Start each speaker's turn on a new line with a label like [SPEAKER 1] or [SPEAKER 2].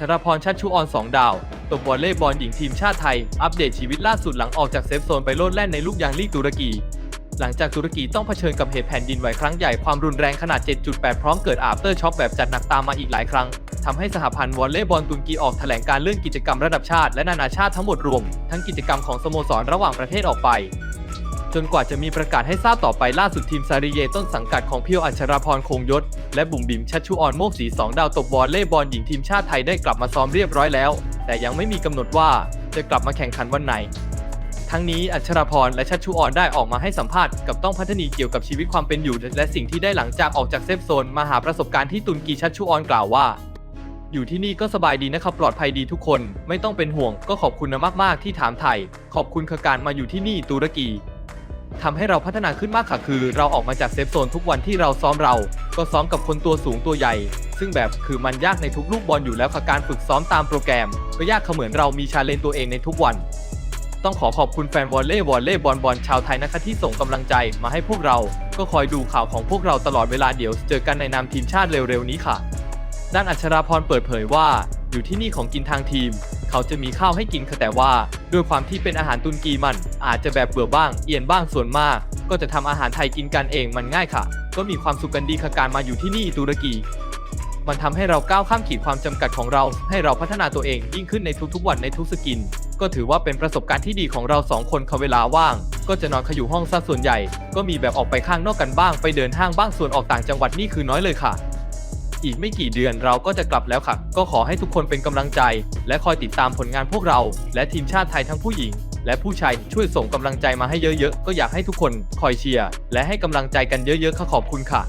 [SPEAKER 1] ชรพรชัดชูออน2ดาวตบวอลเล่บอลหญิงทีมชาติไทย อัปเดตชีวิตล่าสุดหลังออกจากเซฟโซนไปโลดแล่นในลูกยางลีกตุรกี หลังจากตุรกีต้องเผชิญกับเหตุแผ่นดินไหวครั้งใหญ่ความรุนแรงขนาด 7.8 พร้อมเกิดอาฟเตอร์ช็อคแบบจัดหนักตามมาอีกหลายครั้งทำให้สหพันธ์วอลเลย์บอลตุรกีออกแถลงการเลื่อนกิจกรรมระดับชาติและนานาชาติทั้งหมดรวม ทั้งกิจกรรมของสโมสรระหว่างประเทศออกไป จนกว่าจะมีประกาศให้ทราบต่อไปล่าสุดทีมซาริเยต้นสังกัดของเพียวอัชราพรคงยศ และบุ๋มบิมชัชชุออนโมกศรีสองดาวตบวอลเล่บอลหญิงทีมชาติไทยได้กลับมาซ้อมเรียบร้อยแล้ว แต่ยังไม่มีกำหนดว่าจะกลับมาแข่งขันวันไหน ทั้งนี้อัชราพรและชัชชุออนได้ออกมาให้สัมภาษณ์กับต้องพัฒนีเกี่ยวกับชีวิตความเป็นอยู่ และสิ่งที่ได้หลังจากออกจากเซฟโซนมาหาประสบการณ์ที่ตุรกีชัชชุออนกล่าวว่าอยู่ที่นี่ก็สบายดีนะครับปลอดภัยดีทุกคน ไม่ต้องเป็นห่วง ก็ขอบคุณนะมาก ๆ ที่ถามไทย ขอบคุณคการมาอยู่ที่นี่ตุรกี ทำให้เราพัฒนาขึ้นมากค่ะคือ เราออกมาจากเซฟโซนทุกวันที่เราซ้อมเรา ก็ซ้อมกับคนตัวสูงตัวใหญ่ ซึ่งแบบคือมันยากในทุกลูกบอลอยู่แล้วค่ะการฝึกซ้อมตามโปรแกรม ก็ยากเหมือนเรามีชาเลนจ์ตัวเองในทุกวัน ต้องขอขอบคุณแฟนวอลเล่วอลเล่บอลบอลชาวไทยนะคะที่ส่งกำลังใจมาให้พวกเรา ก็คอยดูข่าวของพวกเราตลอดเวลาเดี๋ยว เจอกันในนามทีมชาติเร็วๆนี้ค่ะ ด้านอัชราพรเปิดเผยว่า อยู่ที่นี่ของกินทางทีม เขาจะมีข้าวให้กินแต่ว่าด้วยความที่เป็นอาหารตุรกีมัน อาจจะแบบเบื่อบ้าง เอียนบ้างส่วนมาก ก็จะทำอาหารไทยกินกันเองมันง่ายค่ะ ก็มีความสุขกันดีค่ะการมาอยู่ที่นี่ตุรกี มันทำให้เราก้าวข้ามขีดความจำกัดของเรา ให้เราพัฒนาตัวเองยิ่งขึ้นในทุกๆวันในทุกสกิน ก็ถือว่าเป็นประสบการณ์ที่ดีของเราสองคนค่ะเวลาว่าง ก็จะนอนขอยู่ห้องซะส่วนใหญ่ ก็มีแบบออกไปข้างนอกกันบ้าง ไปเดินห้างบ้างส่วนออกต่างจังหวัดนี่คือน้อยเลยค่ะ อีกไม่กี่เดือนเราก็จะกลับแล้วค่ะ ก็ขอให้ทุกคนเป็นกำลังใจ และคอยติดตามผลงานพวกเรา และทีมชาติไทยทั้งผู้หญิง และผู้ชายช่วยส่งกำลังใจมาให้เยอะๆ ก็อยากให้ทุกคนคอยเชียร์และให้กำลังใจกันเยอะๆค่ะขอบคุณค่ะ